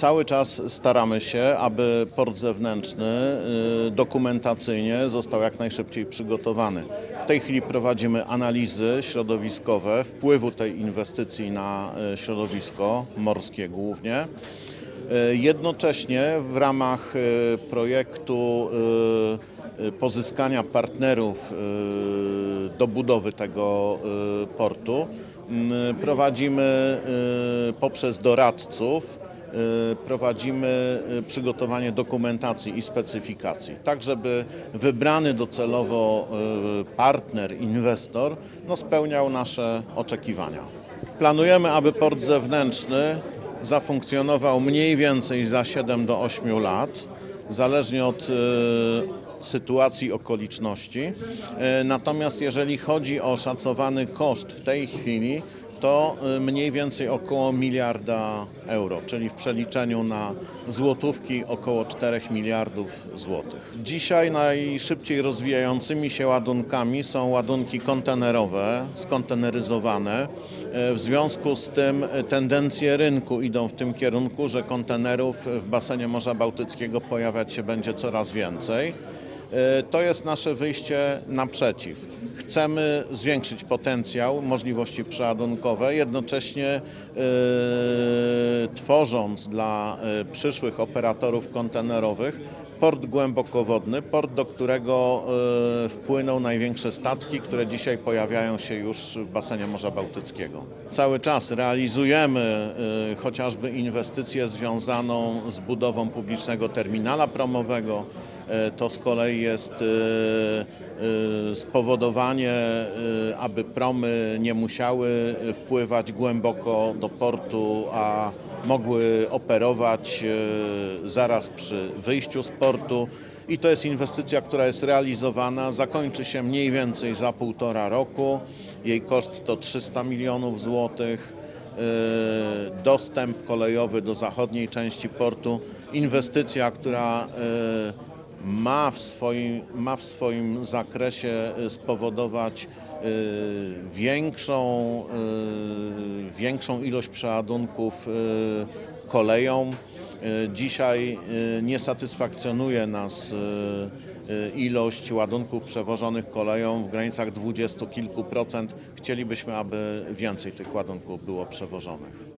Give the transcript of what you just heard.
Cały czas staramy się, aby port zewnętrzny y, dokumentacyjnie został jak najszybciej przygotowany. W tej chwili prowadzimy analizy środowiskowe wpływu tej inwestycji na y, środowisko morskie głównie. Y, Jednocześnie w ramach projektu pozyskania partnerów do budowy tego portu prowadzimy poprzez doradców prowadzimy y, przygotowanie dokumentacji i specyfikacji, tak żeby wybrany docelowo y, partner, inwestor no, spełniał nasze oczekiwania. Planujemy, aby port zewnętrzny zafunkcjonował mniej więcej za 7 do 8 lat, zależnie od y, sytuacji, okoliczności. Y, Natomiast jeżeli chodzi o szacowany koszt w tej chwili, to y, mniej więcej około miliarda euro, czyli w przeliczeniu na złotówki około 4 miliardów złotych. Dzisiaj najszybciej rozwijającymi się ładunkami są ładunki kontenerowe, skonteneryzowane. Y, W związku z tym y, tendencje rynku idą w tym kierunku, że kontenerów w basenie Morza Bałtyckiego pojawiać się będzie coraz więcej. E, To jest nasze wyjście naprzeciw. Chcemy zwiększyć potencjał, możliwości przeładunkowe, jednocześnie e, tworząc dla e, przyszłych operatorów kontenerowych port głębokowodny, port, do którego wpłyną największe statki, które dzisiaj pojawiają się już w basenie Morza Bałtyckiego. Cały czas realizujemy chociażby inwestycję związaną z budową publicznego terminala promowego, To z kolei jest e, e, spowodowanie, e, aby promy nie musiały wpływać głęboko do portu, a mogły operować e, zaraz przy wyjściu z portu. I to jest inwestycja, która jest realizowana, zakończy się mniej więcej za półtora roku. Jej koszt to 300 milionów złotych. E, Dostęp kolejowy do zachodniej części portu, inwestycja, która e, ma w swoim, ma w swoim zakresie y, spowodować y, większą, y, większą ilość przeładunków koleją. Dzisiaj nie satysfakcjonuje nas ilość ładunków przewożonych koleją w granicach dwudziestu kilku procent. Chcielibyśmy, aby więcej tych ładunków było przewożonych.